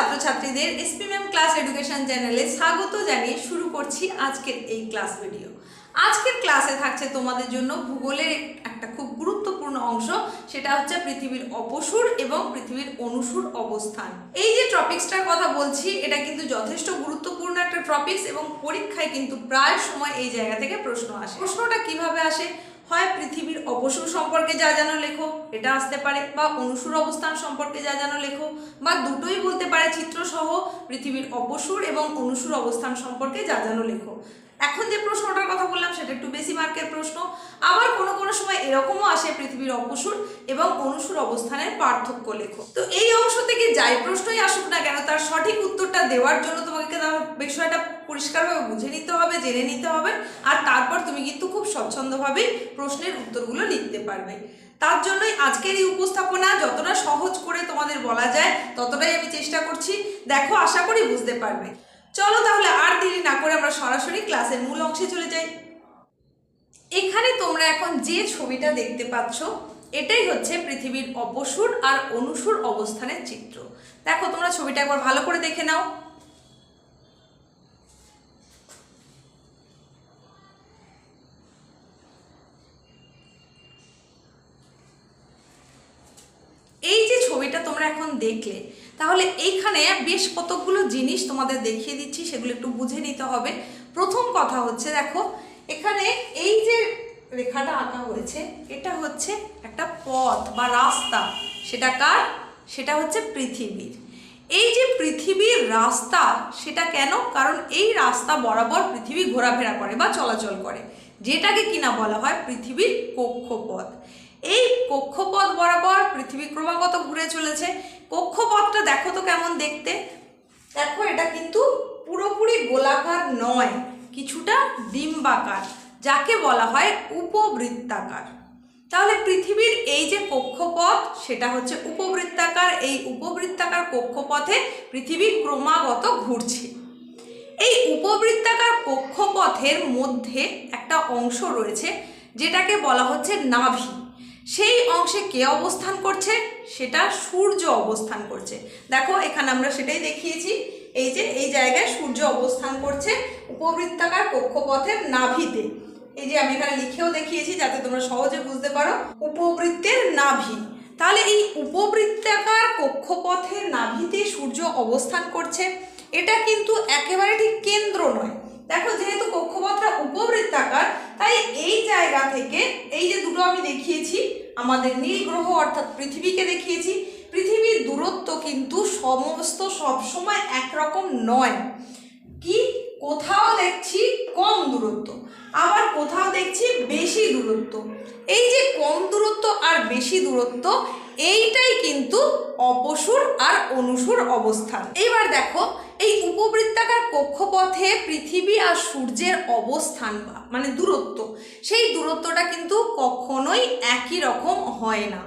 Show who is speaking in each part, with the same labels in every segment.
Speaker 1: ছাত্রছাত্রীদের SP ma'am class education চ্যানেলে স্বাগত জানিয়ে শুরু করছি আজকের এই ক্লাস ভিডিও আজকের ক্লাসে থাকছে তোমাদের জন্য ভূগোলের একটা খুব গুরুত্বপূর্ণ অংশ, সেটা হচ্ছে পৃথিবীর অপসুর এবং পৃথিবীর অনুসুর অবস্থান। এই যে টপিক্সটার কথা বলছি, এটা কিন্তু যথেষ্ট গুরুত্বপূর্ণ একটা টপিক্স এবং পরীক্ষায় কিন্তু প্রায় সময় এই জায়গা থেকে প্রশ্ন আসে। প্রশ্নটা কীভাবে আসে? হয় পৃথিবীর অপসুর সম্পর্কে যা জানো লেখো, এটা আসতে পারে, বা অনুসুর অবস্থান সম্পর্কে যা জানো লেখো, বা দুটোই বলতে পারে চিত্রসহ, পৃথিবীর অপসুর এবং অনুসুর অবস্থান সম্পর্কে যা জানো লেখো। এখন যে প্রশ্নটার কথা বললাম, সেটা একটু বেশি মার্কের প্রশ্ন। আবার কোনো কোনো সময় এরকমও আসে পৃথিবীর অপসুর এবং অনুসুর অবস্থানের পার্থক্য লেখো। তো এই অংশ থেকে যাই প্রশ্নই আসুক না কেন, তার সঠিক উত্তরটা দেওয়ার জন্য তোমাকে বিষয়টা পরিষ্কারভাবে বুঝে নিতে হবে, জেনে নিতে হবে আর তারপর তুমি কিন্তু খুব স্বচ্ছন্দভাবেই প্রশ্নের উত্তরগুলো লিখতে পারবে। তার জন্যই আজকের এই উপস্থাপনা যতটা সহজ করে তোমাদের বলা যায় ততটাই আমি চেষ্টা করছি। দেখো, আশা করি বুঝতে পারবে। চলো তাহলে আর দেরি না করে আমরা সরাসরি ক্লাসের মূল অংশে চলে যাই। এখানে তোমরা এখন যে ছবিটা দেখতে পাচ্ছ, এটাই হচ্ছে পৃথিবীর অপসুর আর অনুসুর অবস্থানের চিত্র। দেখো, তোমরা ছবিটা একবার ভালো করে দেখে নাও। ছবিটা তোমরা এখন দেখলে। তাহলে এইখানে বেশ কতগুলো জিনিস তোমাদের দেখিয়ে দিচ্ছি, সেগুলো একটু বুঝে নিতে হবে। প্রথম কথা হচ্ছে, দেখো, এখানে এই যে রেখাটা আঁকা হয়েছে, এটা হচ্ছে একটা পথ বা রাস্তা। সেটা কার? সেটা হচ্ছে পৃথিবীর। এই যে পৃথিবীর রাস্তা, সেটা কেন? কারণ এই রাস্তা বরাবর পৃথিবী ঘোরাফেরা করে বা চলাচল করে। যেটাকে কিনা বলা হয় পৃথিবীর কক্ষপথ। এই কক্ষপথ বরাবর পৃথিবী ক্রমাগত ঘুরে চলেছে। কক্ষপথটা দেখো তো কেমন দেখতে। দেখো, এটা কিন্তু পুরোপুরি গোলাকার নয়, কিছুটা ডিম্বাকার, যাকে বলা হয় উপবৃত্তাকার। তাহলে পৃথিবীর এই যে কক্ষপথ, সেটা হচ্ছে উপবৃত্তাকার। এই উপবৃত্তাকার কক্ষপথে পৃথিবী ক্রমাগত ঘুরছে। এই উপবৃত্তাকার কক্ষপথের মধ্যে একটা অংশ রয়েছে, যেটাকে বলা হচ্ছে নাভি। সেই অংশে কে অবস্থান করছে? সেটা সূর্য অবস্থান করছে। দেখো, এখানে আমরা সেটাই দেখিয়েছি। এই যে, এই জায়গায় সূর্য অবস্থান করছে উপবৃত্তাকার কক্ষপথের নাভিতে। এই যে, আমি এখানে লিখেও দেখিয়েছি যাতে তোমরা সহজে বুঝতে পারো। উপবৃত্তের নাভি। তাহলে এই উপবৃত্তাকার কক্ষপথের নাভিতে সূর্য অবস্থান করছে। এটা কিন্তু একেবারে ঠিক কেন্দ্র নয়। দেখো, যেহেতু কক্ষপথটা উপবৃত্তাকার, তাই এই জায়গা থেকে এই যে দুটো আমি দেখিয়েছি, আমাদের নীল গ্রহ অর্থাৎ পৃথিবীকে দেখিয়েছি, পৃথিবীর দূরত্ব কিন্তু সমস্ত সবসময় একরকম নয়। কি? কোথাও দেখছি কম দূরত্ব, আবার কোথাও দেখছি বেশি দূরত্ব। এই যে কম দূরত্ব আর বেশি দূরত্ব এইটাই কিন্তু অপসুর আর অনুসুর অবস্থান। এবার দেখো, এই উপবৃত্তাকার কক্ষপথে পৃথিবী আর সূর্যের অবস্থান মানে দূরত্ব। সেই দূরত্বটা কিন্তু কখনোই একই রকম হয় না।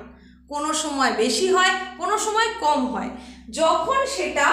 Speaker 1: কোনো সময় বেশি হয়, কোনো সময় কম হয়। যখন সেটা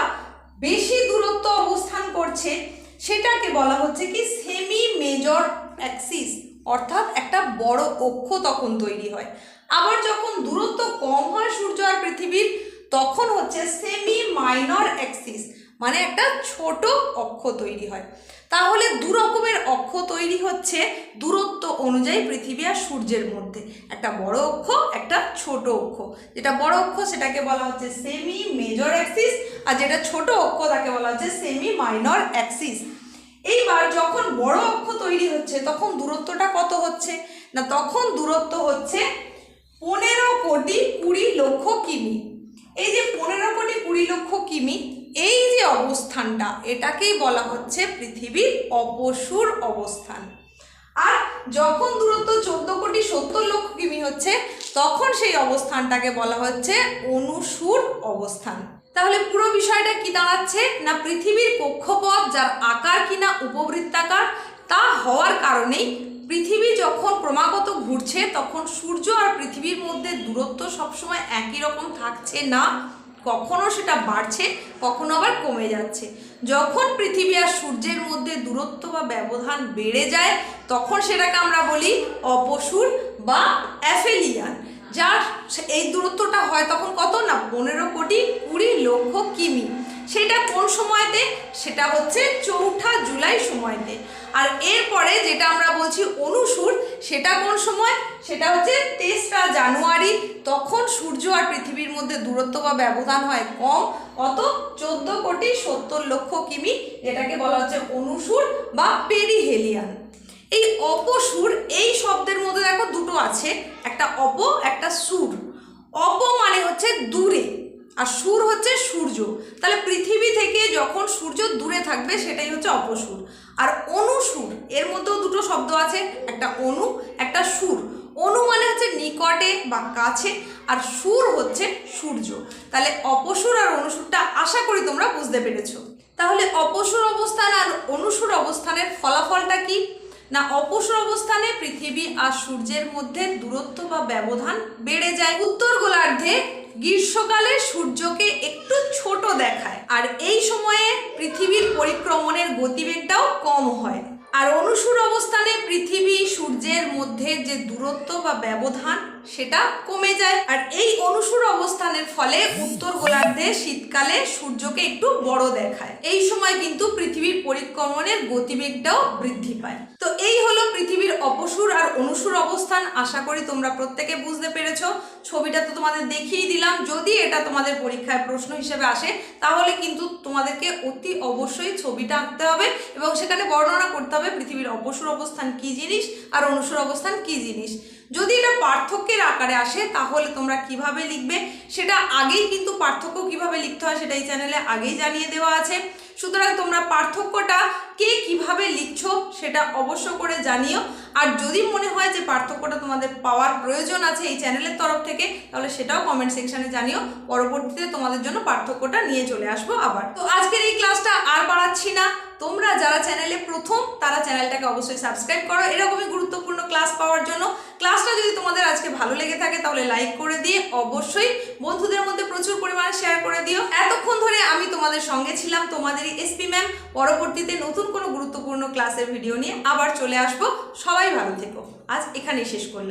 Speaker 1: বেশি দূরত্ব অবস্থান করছে, সেটাকে বলা হচ্ছে কি সেমি মেজর অ্যাক্সিস অর্থাৎ একটা বড় অক্ষ তখন তৈরি হয়। আবার যখন দূরত্ব কম হয় সূর্য আর পৃথিবীর, তখন হচ্ছে সেমি মাইনর অ্যাক্সিস মানে একটা ছোট অক্ষ তৈরি হয়। তাহলে দু রকমের অক্ষ তৈরি হচ্ছে দূরত্ব অনুযায়ী পৃথিবী আর সূর্যের মধ্যে। একটা বড় অক্ষ, একটা ছোট অক্ষ। যেটা বড় অক্ষ, সেটাকে বলা হচ্ছে সেমি মেজর অ্যাক্সিস আর যেটা ছোট অক্ষ, তাকে বলা হচ্ছে সেমি মাইনর অ্যাক্সিস এইবার যখন বড় অক্ষ তৈরি হচ্ছে, তখন দূরত্বটা কত হচ্ছে? না, তখন দূরত্ব হচ্ছে পনেরো কোটি কুড়ি লক্ষ কিমি? এই যে পনেরো কোটি কুড়ি লক্ষ কিমি, এই যে অবস্থানটা, এটাকেই বলা হচ্ছে পৃথিবীর অপসুর অবস্থান। আর যখন দূরত্ব চোদ্দ কোটি সত্তর লক্ষ কিমি হচ্ছে, তখন সেই অবস্থানটাকে বলা হচ্ছে অনুসুর অবস্থান। তাহলে পুরো বিষয়টা কি দাঁড়াচ্ছে? না পৃথিবীর কক্ষপথ, যার আকার কিনা উপবৃত্তাকার, তা হওয়ার কারণেই পৃথিবী যখন ক্রমাগত ঘুরছে, তখন সূর্য আর পৃথিবীর মধ্যে দূরত্ব সবসময় একই রকম থাকছে না। কখনো সেটা বাড়ছে, কখনো আবার কমে যাচ্ছে। যখন পৃথিবী আর সূর্যের মধ্যে দূরত্ব বা ব্যবধান বেড়ে যায়, তখন সেটাকে আমরা বলি অপসুর বা অ্যাফেলিয়ান। যার এই দূরত্বটা হয় তখন কত না, পনেরো কোটি কুড়ি লক্ষ কিমি। সেটা কোন সময়তে? সেটা হচ্ছে চৌঠা জুলাই সময়তে। আর এরপরে যেটা আমরা বলছি অনুসুর, সেটা কোন সময়? সেটা হচ্ছে তেসরা জানুয়ারি। তখন সূর্য আর পৃথিবীর মধ্যে দূরত্ব বা ব্যবধান হয় কম, অত চোদ্দ কোটি সত্তর লক্ষ কিমি, যেটাকে বলা হচ্ছে অনুসুর বা পেরিহেলিয়ান। এই অপসুর, এই শব্দের মধ্যে দেখো দুটো আছে, একটা অপ, একটা সুর। অপ মানে হচ্ছে দূরে, আর সুর হচ্ছে সূর্য। তাহলে পৃথিবী থেকে যখন সূর্য দূরে থাকবে, সেটাই হচ্ছে অপসুর। আর অনুসুর এর মধ্যেও দুটো শব্দ আছে, একটা অনু, একটা সুর। অনু মানে হচ্ছে নিকটে বা কাছে, আর সুর হচ্ছে সূর্য। তাহলে অপসুর আর অনুসুরটা আশা করি তোমরা বুঝতে পেরেছ। তাহলে অপসুর অবস্থান আর অনুসুর অবস্থানের ফলাফলটা কি? না, অপসর অবস্থানে পৃথিবী আর সূর্যের মধ্যে দূরত্ব বা ব্যবধান বেড়ে যায়। উত্তর গোলার্ধে গ্রীষ্মকালে সূর্যকে একটু ছোট দেখায়, আর এই সময়ে পৃথিবীর পরিক্রমণের গতিবেগটাও কম হয়। আর অনুসুর অবস্থানে পৃথিবী সূর্যের মধ্যে যে দূরত্ব বা ব্যবধান সেটা কমে যায়। আর এই অনুসুর অবস্থানের ফলে উত্তর গোলার্ধে শীতকালে সূর্যকে একটু বড় দেখায়। এই সময় কিন্তু পৃথিবীর পরিক্রমণের গতিবেগটাও বৃদ্ধি পায়। তো এই হলো পৃথিবীর অপসুর আর অনুসুর অবস্থান। আশা করি তোমরা প্রত্যেকে বুঝতে পেরেছ। ছবিটা তো তোমাদের দেখিয়ে দিলাম। যদি এটা তোমাদের পরীক্ষায় প্রশ্ন হিসেবে আসে, তাহলে কিন্তু তোমাদেরকে অতি অবশ্যই ছবিটা আঁকতে হবে এবং সেখানে বর্ণনা করতে হবে পৃথিবীর অপসুর অবস্থান কি জিনিস আর অনুসুর অবস্থান কি জিনিস। যদি এটা পার্থক্যের আকারে আসে, তাহলে তোমরা কীভাবে লিখবে? সেটা আগেই কিন্তু পার্থক্য কীভাবে লিখতে হয় সেটা এই চ্যানেলে আগেই জানিয়ে দেওয়া আছে। সুতরাং তোমরা পার্থক্যটা কে কীভাবে লিখছো সেটা অবশ্য করে জানিও। আর যদি মনে হয় যে পার্থক্যটা তোমাদের পাওয়ার প্রয়োজন আছে এই চ্যানেলের তরফ থেকে, তাহলে সেটাও কমেন্ট সেকশানে জানিও। পরবর্তীতে তোমাদের জন্য পার্থক্যটা নিয়ে চলে আসব আবার। তো আজকের এই ক্লাসটা আর বাড়াচ্ছি না। তোমরা যারা চ্যানেলে প্রথম, তারা চ্যানেলটাকে অবশ্যই সাবস্ক্রাইব করো। এরকমই গুরুত্বপূর্ণ ক্লাস পাওয়ার জন্য। ক্লাসটা যদি তোমাদের আজকে ভালো লেগে থাকে তাহলে লাইক করে দিয়ে অবশ্যই বন্ধুদের মধ্যে প্রচুর পরিমাণে শেয়ার করে দিও। এতক্ষণ ধরে আমি তোমাদের সঙ্গে ছিলাম তোমাদের এসপি ম্যাম পরবর্তীতে নতুন কোনো গুরুত্বপূর্ণ ক্লাসের ভিডিও নিয়ে আবার চলে আসব। সবাই ভালো থেকো। আজ এখানেই শেষ করলাম।